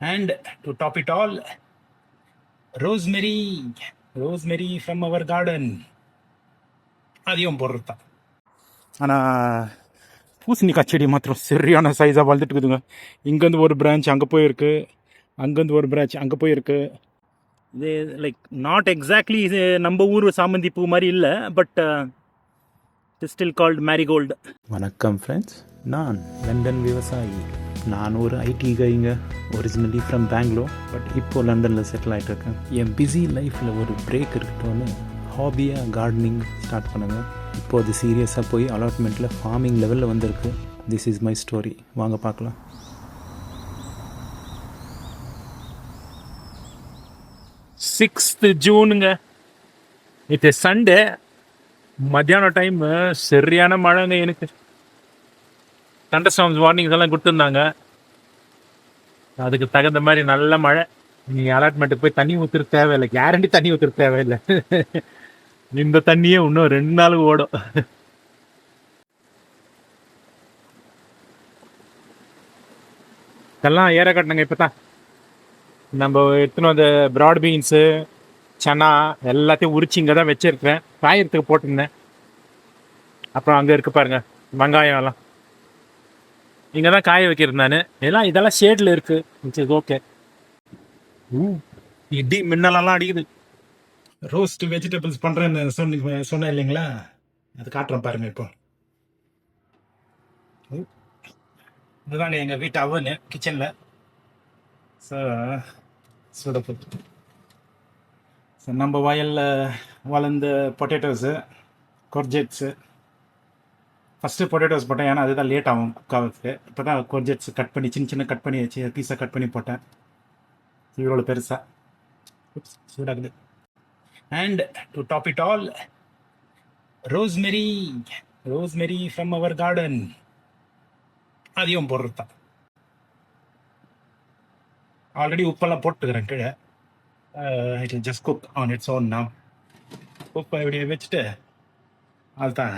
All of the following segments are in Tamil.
And to top it all, rosemary. Rosemary from our garden. அதையும் போடுறது தான் ஆனால் பூசணிக்காய் செடி மாத்திரம் சரியான சைஸாக வளர்ந்துட்டு இருக்குதுங்க. இங்கேருந்து ஒரு பிரான்ச் அங்கே போயிருக்கு. அங்கேருந்து ஒரு பிரான்ச் அங்கே போயிருக்கு. இது லைக் நாட் எக்ஸாக்ட்லி இது நம்ம ஊர் சாமந்தி பூ மாதிரி இல்லை பட் ஸ்டில் கால்ட் மேரிகோல்டு வணக்கம் ஃப்ரெண்ட்ஸ் நான் லண்டன் விவசாயி. நான் ஒரு ஐடி கைங்க ஒரிஜினலி ஃப்ரம் பெங்களூர் பட் இப்போ லண்டனில் செட்டில் ஆகிட்டு இருக்கேன் என் பிஸி லைஃப்பில் ஒரு பிரேக் இருக்கட்டும்னு ஹாபியாக கார்டனிங் ஸ்டார்ட் பண்ணுங்க. இப்போ அது சீரியஸாக போய் அலாட்மெண்ட்டில் ஃபார்மிங் லெவலில் வந்திருக்கு. திஸ் இஸ் மை ஸ்டோரி வாங்க பார்க்கலாம். சிக்ஸ்த்து ஜூனுங்க இது சண்டே மத்தியானம் டைம் சரியான மழைங்க எனக்கு. தண்டர்ஸ்டாம்ஸ் வார்னிங்ஸ் எல்லாம் கொடுத்துருந்தாங்க. அதுக்கு தகுந்த மாதிரி நல்ல மழை. நீங்கள் அலாட்மெண்ட்டுக்கு போய் தண்ணி ஊற்றுற தேவையில்லை. கேரண்டி தண்ணி ஊற்றுற தேவையில்லை. இந்த தண்ணியே இன்னும் ரெண்டு நாளுக்கு ஓடும். இதெல்லாம் ஏற கட்டணுங்க இப்போ தான் நம்ம எடுத்துன்னு வந்த ப்ராட் பீன்ஸு சனா எல்லாத்தையும் உரிச்சு இங்கே தான் வச்சுருக்கிறேன். காயத்துக்கு போட்டிருந்தேன். அப்புறம் அங்கே இருக்கு பாருங்க. வெங்காயம் எல்லாம். இங்கே தான் காய வைக்கிறேன் நான். எல்லாம் இதெல்லாம் ஷேடில் இருக்குது சரி ஓகே இடி மின்னலெல்லாம் அடிக்குது. ரோஸ்ட் வெஜிடபிள்ஸ் பண்ணுறேன்னு சொன்ன சொன்னேன் இல்லைங்களா? அது காட்டுறேன் பாருங்க இப்போ. இதுதான் எங்கள் வீட்டு அவனு கிச்சனில் ஸோ சுடப்பு ஸோ நம்ம வயலில் வளர்ந்த பொட்டேட்டோஸு கொர்ஜெட்ஸு ஃபஸ்ட்டு பொட்டேட்டோஸ் போட்டேன். ஏன்னா அதுதான் லேட் ஆகும் குக் ஆகிறதுக்கு இப்போ தான் கொர்ஜெட்ஸ் கட் பண்ணி சின்ன சின்ன கட் பண்ணி வச்சு பீஸாக கட் பண்ணி போட்டேன். இவ்வளோ பெருசாக சூடாகுது. And to top it all rosemary rosemary from our garden அதையும் போடுறது தான் ஆல்ரெடி உப்பெல்லாம் போட்டுக்கிறேன் கீழே. It just cook on its own நான் உப்பை இப்படியே வச்சுட்டு அதுதான்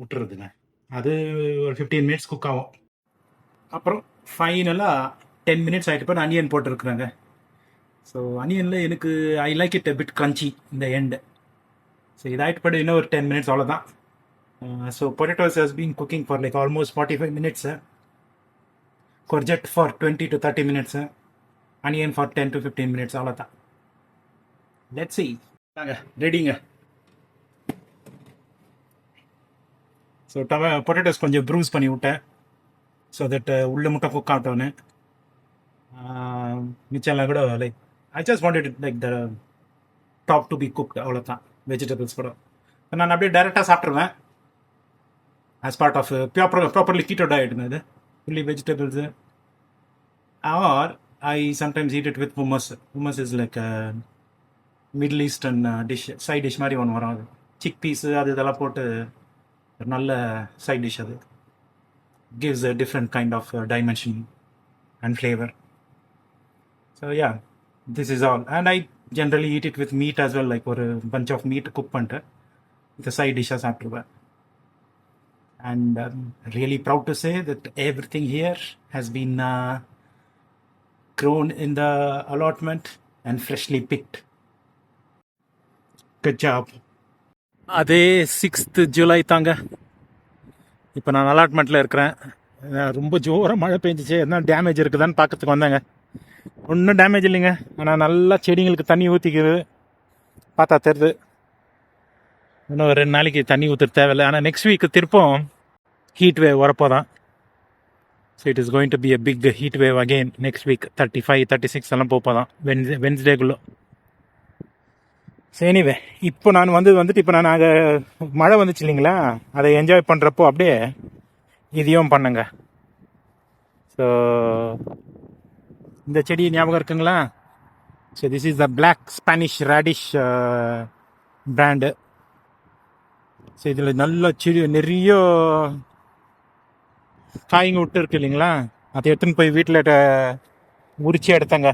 விட்டுறதுங்க. அது ஒரு ஃபிஃப்டீன் மினிட்ஸ் குக் ஆகும். அப்புறம் ஃபைனலாக டென் மினிட்ஸ் ஆகிட்டு போய் அனியன் போட்டுருக்குறாங்க. ஸோ அனியனில் எனக்கு I like it bit crunchy இந்த எண்டு ஸோ இதாகிட்டு போய்ட்டு இன்னும் ஒரு டென் மினிட்ஸ் அவ்வளோதான் so potatoes has been cooking for like almost forty five minutes courgette for twenty to thirty minutes onion for ten to fifteen minutes அவ்வளோதான் லெட்ஸ் சி நாங்க ரெடிங்க ஸோ டவ பொட்டேட்டோஸ் கொஞ்சம் ப்ரூஸ் பண்ணி விட்டேன். ஸோ தட் uh, உள்ள முட்டை குக் ஆகட்டோன்னு மிச்சம்லாம் கூட like I just wanted like the top to be cooked அவ்வளோதான் வெஜிடபிள்ஸ் கூட. நான் அப்படியே டைரெக்டாக சாப்பிட்ருவேன் as part of proper properly keto டயட்னு இது. Fully vegetables. Or I sometimes eat it with hummus hummus is like Middle Eastern dish side dish மாதிரி ஒன்று வரும் அது. சிக் பீஸு அது இதெல்லாம் போட்டு நல்ல சைட் டிஷ் அது gives a different kind of dimension and flavour so yeah this is all and I generally eat it with meat as well like ஒரு பஞ்ச் ஆஃப் மீட் குக் பண்ணிட்டு இந்த சைட் டிஷ்ஷாக சாப்பிட்ருவேன் and I'm really proud to say that everything here has been uh, grown in the allotment and freshly picked. Good job. அதே சிக்ஸ்த்து ஜூலை தாங்க. இப்போ நான் அலாட்மெண்ட்டில் இருக்கிறேன். ரொம்ப ஜோராக மழை பெஞ்சிச்சு. எதனா டேமேஜ் இருக்குதான்னு பார்க்கறதுக்கு வந்தேங்க. ஒன்றும் டேமேஜ் இல்லைங்க. ஆனால் நல்லா செடிங்களுக்கு தண்ணி ஊற்றிக்குது பார்த்தா தெரியுது. இன்னும் ஒரு ரெண்டு நாளைக்கு தண்ணி ஊற்றுற தேவையில்லை. ஆனால் நெக்ஸ்ட் வீக்கு திருப்பம் ஹீட் வேவ் வரப்போ தான் so it is going to be a big heat wave again next week thirty five thirty six எல்லாம் போப்போ தான் வென்ஸ்டே வென்ஸ்டேக்குள்ளே சரிவே இப்போ நான் வந்தது வந்துட்டு இப்போ நான் அங்கே மழை வந்துச்சு இல்லைங்களா? அதை என்ஜாய் பண்ணுறப்போ அப்படியே இதையும் பண்ணுங்க. ஸோ இந்த செடி ஞாபகம் இருக்குங்களா? So this is the black Spanish radish brand so இதில் நல்ல செடி நிறைய காய்ங்க விட்டு இருக்கு இல்லைங்களா? அதை எடுத்துன்னு போய் வீட்டில் உரிச்சு எடுத்தங்க.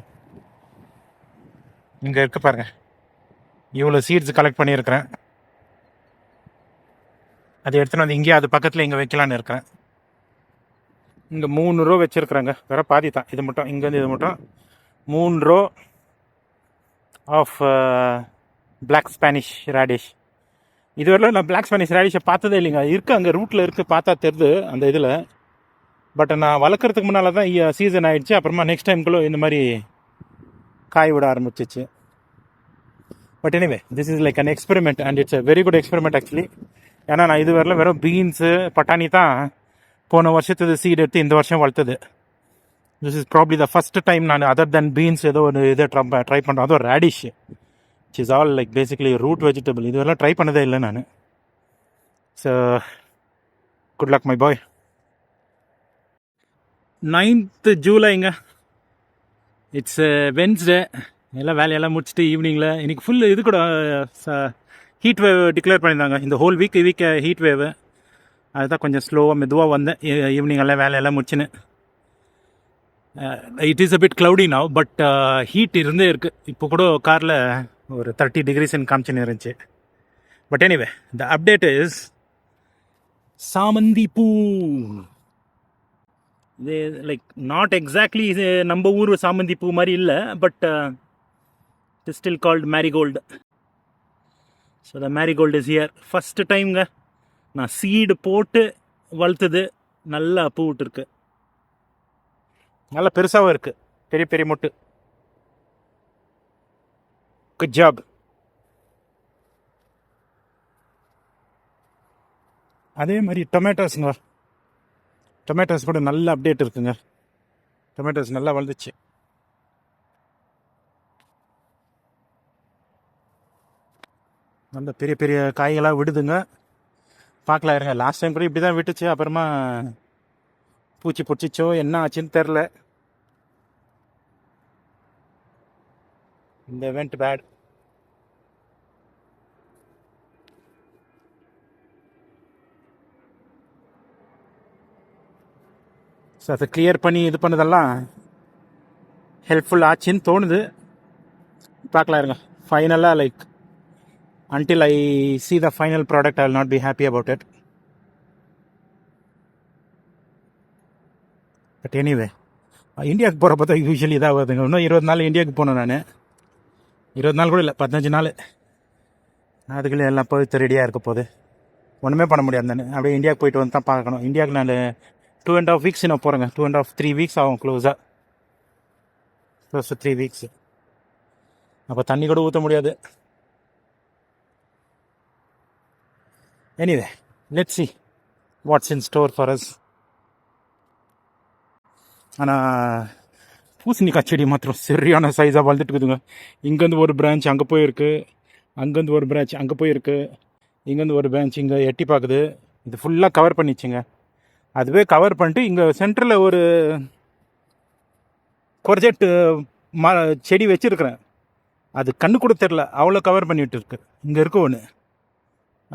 இங்கே இருக்கு பாருங்கள் இவ்வளோ சீட்ஸ் கலெக்ட் பண்ணியிருக்கிறேன். அதை எடுத்துகிட்டு வந்து இங்கேயே அது பக்கத்தில் இங்கே வைக்கலான்னு இருக்கிறேன். இங்கே மூணு ரோ வச்சுருக்குறாங்க. வேற பாதி தான். இது மட்டும் இங்கேருந்து இது மட்டும். மூணு row of black Spanish radish இதுவரையிலும் நான் பிளாக் ஸ்பானிஷ் ரேடிஷை பார்த்ததே இல்லைங்க. இருக்குது அங்கே ரூட்டில் இருக்குது பார்த்தா தெரியுது அந்த இதில். பட் நான் வளர்க்குறதுக்கு முன்னால் தான் சீசன் ஆயிடுச்சு. அப்புறமா நெக்ஸ்ட் டைம்குள்ளே இந்த மாதிரி காய் விட ஆரம்பிச்சிச்சு. But anyway this is like an experiment and it's a very good experiment actually ஏன்னா நான் இது வரல வெறும் பீன்ஸு பட்டாணி தான் போன வருஷத்துக்கு சீட் எடுத்து இந்த வருஷம் வளர்த்தது. This is probably the first time நான் அதர் தென் பீன்ஸ் ஏதோ ஒரு இதை ட்ரை ட்ரை பண்ணுறேன் அதுவும் radish it is all like basically root vegetable இதுவரெல்லாம் try பண்ணதே இல்லை நான். So good luck my boy ninth ஜூலைங்க it's Wednesday எல்லாம் வேலையெல்லாம் முடிச்சுட்டு ஈவினிங்கில் இன்றைக்கி ஃபுல் இது கூட ஹீட் வேவ் டிக்ளேர் பண்ணியிருந்தாங்க. இந்த whole week week heat wave அதுதான் கொஞ்சம் ஸ்லோவாக மெதுவாக வந்தேன். E, ஈவினிங் எல்லாம் வேலையெல்லாம் முடிச்சுன்னு. It is a bit cloudy now but heat இருந்தே இருக்குது இப்போ கூட காரில் ஒரு தேர்ட்டி டிகிரிஸ்ன்னு காமிச்சுன்னு இருந்துச்சு but anyway the update is சாமந்தி பூ. இது லைக் நாட் எக்ஸாக்ட்லி இது நம்ம ஊர் சாமந்தி பூ மாதிரி இல்லை but it still called marigold so the marigold is year first டைம்ங்க நான் சீடு போட்டு வளர்த்துது நல்லா பூ விட்டுருக்கு. நல்லா பெருசாகவும் இருக்குது பெரிய பெரிய மொட்டு. குட் ஜாப் அதே மாதிரி டொமேட்டோஸுங்க டொமேட்டோஸ் கூட நல்ல அப்டேட் இருக்குங்க. டொமேட்டோஸ் நல்லா வளர்ந்துச்சு. நல்ல பெரிய பெரிய காய்களாக விடுதுங்க. பார்க்கலாம் இருங்க. லாஸ்ட் டைம் கூட இப்படி தான் விட்டுச்சு. அப்புறமா பூச்சி பிடிச்சிச்சோ என்ன ஆச்சுன்னு தெரில இந்த வெண்ட் பேட் ஸோ அதை கிளியர் பண்ணி இது பண்ணதெல்லாம் ஹெல்ப்ஃபுல் ஆச்சுன்னு தோணுது. பார்க்கலாம் இருங்க. ஃபைனலாக like until I see the final product, I will not be happy about it. But anyway இந்தியாவுக்கு போகிறப்ப தான் யூஸ்வலி இதாகுதுங்க இன்னும் இருபது நாள் இந்தியாவுக்கு போனேன் நான். இருபது நாள் கூட இல்லை பதினஞ்சு நாள். அதுக்குள்ளே எல்லாம் போய் ரெடியாக இருக்க போகுது. ஒன்றுமே பண்ண முடியாது நான். அப்படியே இந்தியாவுக்கு போயிட்டு வந்து தான் பார்க்கணும். இந்தியாவுக்கு நான் டூ அண்ட் ஆஃப் வீக்ஸ் நான் போகிறேங்க two and half three weeks ஆகும் க்ளோஸாக க்ளோஸ் த்ரீ வீக்ஸ் அப்போ தண்ணி கூட ஊற்ற முடியாது. Anyway, let's see what's in store for us. ஆனால் பூசணிக்காய் செடி மாத்திரம் சரியான சைஸாக வளர்ந்துட்டு இருக்குதுங்க. இங்கேருந்து ஒரு பிரான்ச் அங்கே போயிருக்கு. அங்கேருந்து ஒரு பிரான்ச் அங்கே போயிருக்கு. இங்கேருந்து ஒரு பிரான்ச் இங்கே எட்டி பார்க்குது இது ஃபுல்லாக கவர் பண்ணிச்சுங்க. அதுவே கவர் பண்ணிட்டு இங்கே சென்டரில் ஒரு கொரஜெட்டு ம செடி வச்சுருக்கிறேன். அது கண்ணு கூட தெரில அவ்வளோ கவர் பண்ணிகிட்டு இருக்கு. இங்கே இருக்க ஒன்று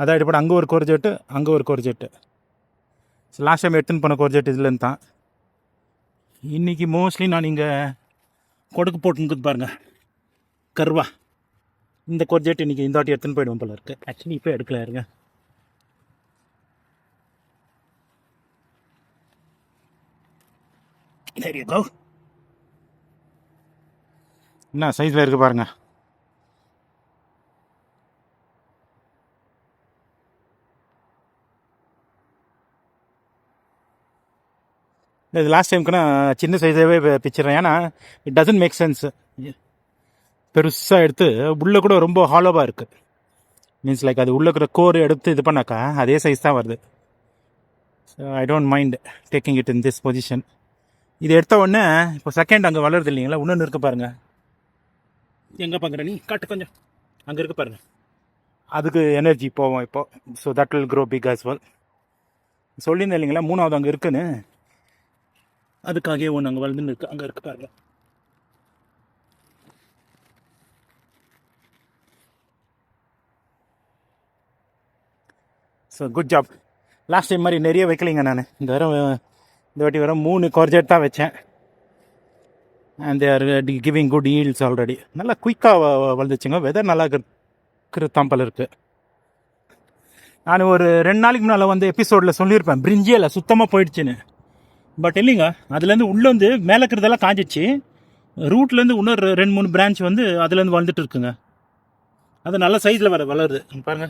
அதான் இப்போ அங்கே ஒரு கோர்ஜெட்டு அங்கே ஒரு கோர்ஜெட்டு லாஸ்ட் டைம் எடுத்துன்னு போன கோர்ஜெட் இதுலேருந்து தான். இன்றைக்கி மோஸ்ட்லி நான் இங்கே கொடுக்கு போட்டுன்னு பாருங்கள் கருவா. இந்த கோர்ஜெட் இன்றைக்கி இந்த வாட்டி எடுத்துன்னு போயிடுவோம் போல இருக்குது ஆக்சுவலி இப்போ எடுக்கல இருங்க. There என்ன சைஸில் இருக்குது பாருங்கள் இது லாஸ்ட் டைம்க்கு நான் சின்ன சைஸாகவே பிச்சிடுறேன். ஏன்னா இட் டசன்ட் மேக் சென்ஸ் பெருசாக எடுத்து உள்ளே கூட ரொம்ப ஹாலோவாக இருக்குது மீன்ஸ் லைக் அது உள்ளே இருக்கிற கோர் எடுத்து இது பண்ணாக்கா அதே சைஸ் தான் வருது. So I don't mind taking it in this position இது எடுத்த உடனே இப்போ செகண்ட் அங்கே வளருது இல்லைங்களா? இன்னொன்று இருக்கு பாருங்க. எங்கே பார்க்குற நீ? காட்டு கொஞ்சம். அங்கே இருக்கு பாருங்க. அதுக்கு எனர்ஜி போவோம் இப்போ. So that will grow big as well சொல்லியிருந்தேன் இல்லைங்களா? மூணாவது அங்கே இருக்குன்னு. அதுக்காகவே ஒன்று அங்கே வளர்ந்துன்னு இருக்கு அங்கே இருக்கு பாருங்க. So good job last time மாதிரி நிறைய வைக்கலைங்க நான். இந்த வாரம் இந்த வாட்டி வர மூணு குறைஜெட் தான் வச்சேன். And there giving good yields already நல்லா குயிக்காக வளர்ந்துச்சுங்க. வெதர் நல்லா தாம்பல் இருக்குது நான் ஒரு ரெண்டு நாளைக்கு முன்னால் வந்து எபிசோடில் சொல்லியிருப்பேன். பிரிஞ்சியில் சுத்தமாக போயிடுச்சுன்னு. பட் இல்லைங்க அதுலேருந்து உள்ளே வந்து மேலே இருக்கிறதெல்லாம் காஞ்சிச்சு. ரூட்லேருந்து இன்னொரு ரெண்டு மூணு பிரான்ச் வந்து அதுலேருந்து வளர்ந்துட்டு இருக்குங்க. அது நல்ல சைஸில் வர வளருது. பாருங்கள் பாருங்க.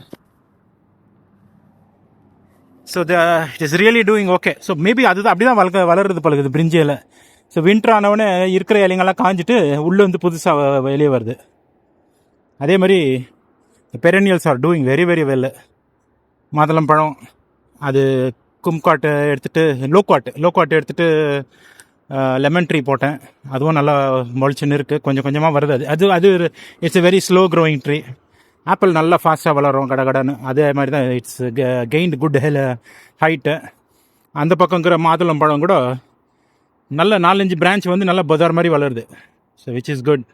So the it is really doing okay so maybe அதுதான் அப்படி தான் வளர்க்க வளருது பழகுது பிரிஞ்சியில் ஸோ வின்டர் ஆனவுடனே இருக்கிற இலைங்கெல்லாம் காஞ்சிட்டு உள்ளே வந்து புதுசாக வெளியே வருது. அதே மாதிரி perennials are doing very very well மாதுளம் பழம் அது கும்காட்டு எடுத்துட்டு லோக்வாட் லோக்வாட் எடுத்துகிட்டு லெமன் ட்ரீ போட்டேன். அதுவும் நல்லா முளைச்சுன்னு இருக்குது கொஞ்சம் கொஞ்சமாக வருது. அது அது அது it's a very slow growing tree apple நல்லா ஃபாஸ்ட்டாக வளரும் கடகடன்னு அதே மாதிரி தான் it's gained good health height அந்த பக்கங்கிற மாதுளம் பழம் கூட நல்ல நாலஞ்சு பிரான்ச் வந்து நல்லா பஜார் மாதிரி வளருது. So which is good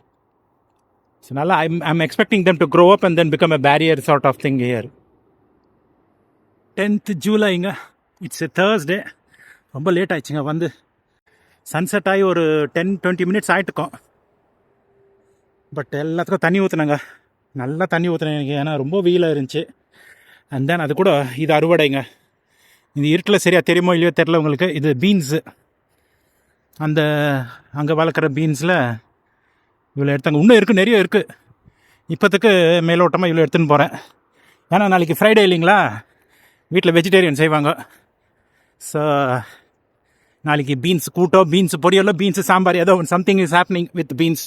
so நல்லா I'm I'm expecting them to grow up and then become a barrier sort of thing here tenth ஜூலைங்க it's a Thursday ரொம்ப லேட் ஆயிடுச்சுங்க வந்து. சன்செட் ஆகி ஒரு டென் டுவெண்ட்டி மினிட்ஸ் ஆகிட்டுக்கோம் பட் எல்லாத்துக்கும் தண்ணி ஊற்றுனாங்க நல்லா தண்ணி ஊற்றுனேன் எனக்கு ஏன்னா ரொம்ப வெயிலாக இருந்துச்சு. அண்ட் தென் அது கூட இது அறுவடைங்க. இது இருட்டில் சரியாக தெரியுமோ இல்லையோ தெரில உங்களுக்கு. இது பீன்ஸு அந்த அங்கே வளர்க்குற பீன்ஸில் இவ்வளோ எடுத்தாங்க இன்னும் இருக்குது நிறைய இருக்குது இப்போத்துக்கு மேலோட்டமாக இவ்வளோ எடுத்துன்னு போகிறேன் ஏன்னா நாளைக்கு ஃப்ரைடே இல்லைங்களா? வீட்டில் வெஜிடேரியன் செய்வாங்க. ஸோ நாளைக்கு பீன்ஸ் கூட்டோ பீன்ஸ் பொரியலோ பீன்ஸ் சாம்பார் ஏதோ one something is happening with beans